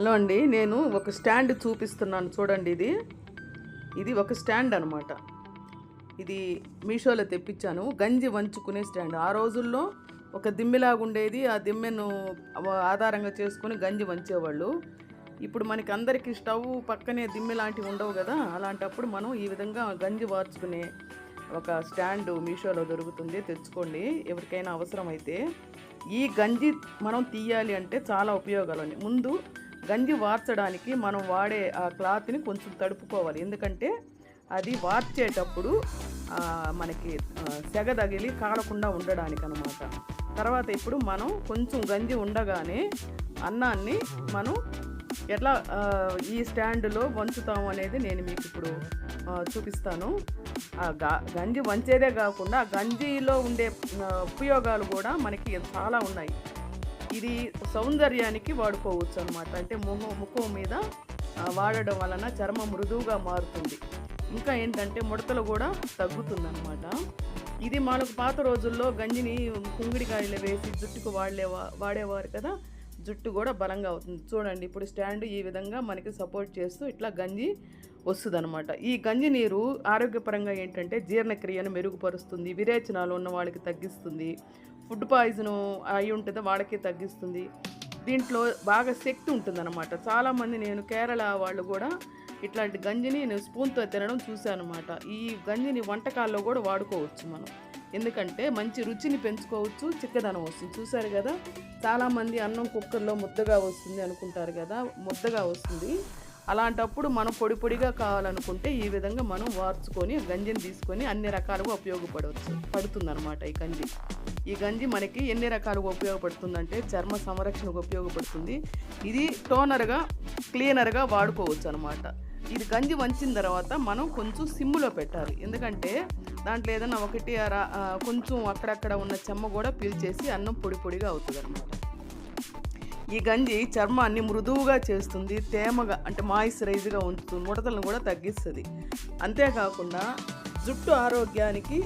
Hello అండి నేను ఒక స్టాండ్ చూపిస్తున్నాను. చూడండి ఇది. ఇది ఒక స్టాండ్ అనమాట ఇది మీషోలో తెప్పించాను. గంజి వంచుకునే స్టాండ్. ఆ రోజుల్లో ఒక దిమ్మెలాగా ఉండేది. ఆ దిమ్మెను ఆధారంగా చేసుకొని గంజి వంచేవాళ్ళు. ఇప్పుడు మనకి అందరికీ స్టవ్ పక్కనే దిమ్మె లాంటివి ఉండవు కదా? అలాంటప్పుడు మనం ఈ విధంగా గంజి వార్చుకునే ఒక స్టాండ్ మీషోలో దొరుకుతుంది. తెచ్చుకోండి. ఎవరికైనా అవసరమైతే. ఈ గంజి మనం తీయాలి అంటే చాలా ఉపయోగాలు ఉన్నాయి. ముందు గంజి వార్చడానికి మనం వాడే ఆ క్లాత్ని కొంచెం తడుపుకోవాలి. ఎందుకంటే అది వార్చేటప్పుడు మనకి సెగ తగిలి కాలకుండా ఉండడానికి అనమాట తర్వాత ఇప్పుడు మనం కొంచెం గంజి ఉండగానే అన్నాన్ని మనం ఎట్లా ఈ స్టాండ్లో వంచుతాం అనేది నేను మీకు ఇప్పుడు చూపిస్తాను. ఆ గ- గంజి వంచేదే కాకుండా గంజిలో ఉండే ఉపయోగాలు కూడా మనకి చాలా ఉన్నాయి. ఇది సౌందర్యానికి వాడుకోవచ్చు అనమాట అంటే మొహం ముఖం మీద వాడడం వలన చర్మం మృదువుగా మారుతుంది. ఇంకా ఏంటంటే ముడతలు కూడా తగ్గుతుందన్నమాట. ఇది మనకు పాత రోజుల్లో గంజిని కుంగిడికాయలు వేసి జుట్టుకు వాడలే వాడేవారు కదా. జుట్టు కూడా బలంగా అవుతుంది. చూడండి ఇప్పుడు స్టాండ్ ఈ విధంగా మనకి సపోర్ట్ చేస్తూ ఇట్లా గంజి వస్తుందన్నమాట. ఈ గంజి నీరు ఆరోగ్యపరంగా ఏంటంటే జీర్ణక్రియను మెరుగుపరుస్తుంది విరేచనాలు ఉన్న వాళ్ళకి తగ్గిస్తుంది ఫుడ్ పాయిజన్ అయి ఉంటుంది వాళ్ళకి తగ్గిస్తుంది. దీంట్లో బాగా శక్తి ఉంటుందన్నమాట. చాలామంది నేను కేరళ వాళ్ళు కూడా ఇట్లాంటి గంజిని నేను స్పూన్తో తినడం చూశాను అనమాట ఈ గంజిని వంటకాల్లో కూడా వాడుకోవచ్చు మనం. ఎందుకంటే మంచి రుచిని పెంచుకోవచ్చు చిక్కదనం వస్తుంది. చూశారు కదా? చాలామంది అన్నం కుక్కర్లో ముద్దగా వస్తుంది అనుకుంటారు కదా? ముద్దగా వస్తుంది. అలాంటప్పుడు మనం పొడి పొడిగా కావాలనుకుంటే ఈ విధంగా మనం వార్చుకొని గంజిని తీసుకొని అన్ని రకాలుగా ఉపయోగపడవచ్చు. పడుతుందన్నమాట ఈ గంజి. ఈ గంజి మనకి ఎన్ని రకాలుగా ఉపయోగపడుతుందంటే చర్మ సంరక్షణకు ఉపయోగపడుతుంది. ఇది టోనర్గా క్లీనర్గా వాడుకోవచ్చు అనమాట ఇది గంజి వంచిన తర్వాత మనం కొంచెం సిమ్లో పెట్టాలి. ఎందుకంటే దాంట్లో ఏదైనా ఒకటి కొంచెం అక్కడక్కడ ఉన్న చెమ్మ కూడా పీల్చేసి అన్నం పొడి పొడిగా అవుతుంది అనమాట ఈ గంజి చర్మాన్ని మృదువుగా చేస్తుంది తేమగా అంటే మాయిశ్చరైజ్గా ఉంచుతుంది ముడతలను కూడా తగ్గిస్తుంది. అంతేకాకుండా జుట్టు ఆరోగ్యానికి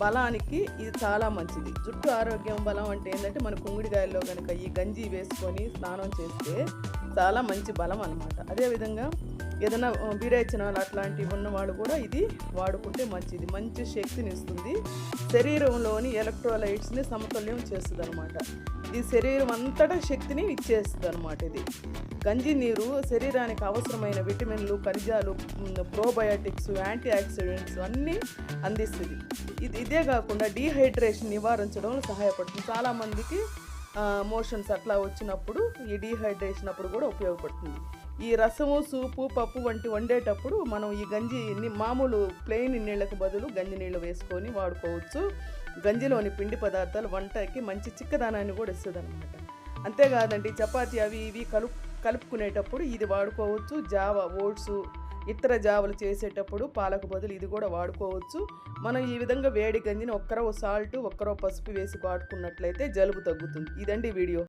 బలానికి ఇది చాలా మంచిది. జుట్టు ఆరోగ్యం బలం అంటే ఏంటంటే మన కుంగుడికాయల్లో కనుక ఈ గంజి వేసుకొని స్నానం చేస్తే చాలా మంచి బలం అనమాట అదేవిధంగా ఏదైనా విరేచనాలు అట్లాంటివి ఉన్న వాళ్ళు కూడా ఇది వాడుకుంటే మంచిది. మంచి శక్తిని ఇస్తుంది. శరీరంలోని ఎలక్ట్రోలైట్స్ని సమతుల్యం చేస్తుంది అనమాట ఇది శరీరం అంతటా శక్తిని ఇచ్చేస్తుంది అనమాట ఇది. గంజి నీరు శరీరానికి అవసరమైన విటమిన్లు ఖనిజాలు ప్రోబయాటిక్స్ ప్రోబయోటిక్స్ యాంటీ ఆక్సిడెంట్స్ అన్నీ అందిస్తుంది. ఇది ఇదే కాకుండా డీహైడ్రేషన్ నివారించడంలో సహాయపడుతుంది. చాలామందికి మోషన్స్ అట్లా వచ్చినప్పుడు ఈ డీహైడ్రేషన్ అప్పుడు కూడా ఉపయోగపడుతుంది. ఈ రసము సూపు పప్పు వంటి వండేటప్పుడు మనం ఈ గంజి మామూలు ప్లెయిన్ నీళ్ళకి బదులు గంజి నీళ్ళు వేసుకొని వాడుకోవచ్చు. గంజిలోని పిండి పదార్థాలు వంటకి మంచి చిక్కదనాన్ని కూడా ఇస్తుంది అనమాట అంతేకాదండి చపాతీ అవి ఇవి కలుపు కలుపుకునేటప్పుడు ఇది వాడుకోవచ్చు. జావ ఓట్స్ ఇతర జావలు చేసేటప్పుడు పాలకు బదులు ఇది కూడా వాడుకోవచ్చు. మనం ఈ విధంగా వేడి గంజిని ఒక్కరో సాల్ట్ ఒక్కరో పసుపు వేసి వాడుకున్నట్లయితే జలుబు తగ్గుతుంది. ఇదండి వీడియో.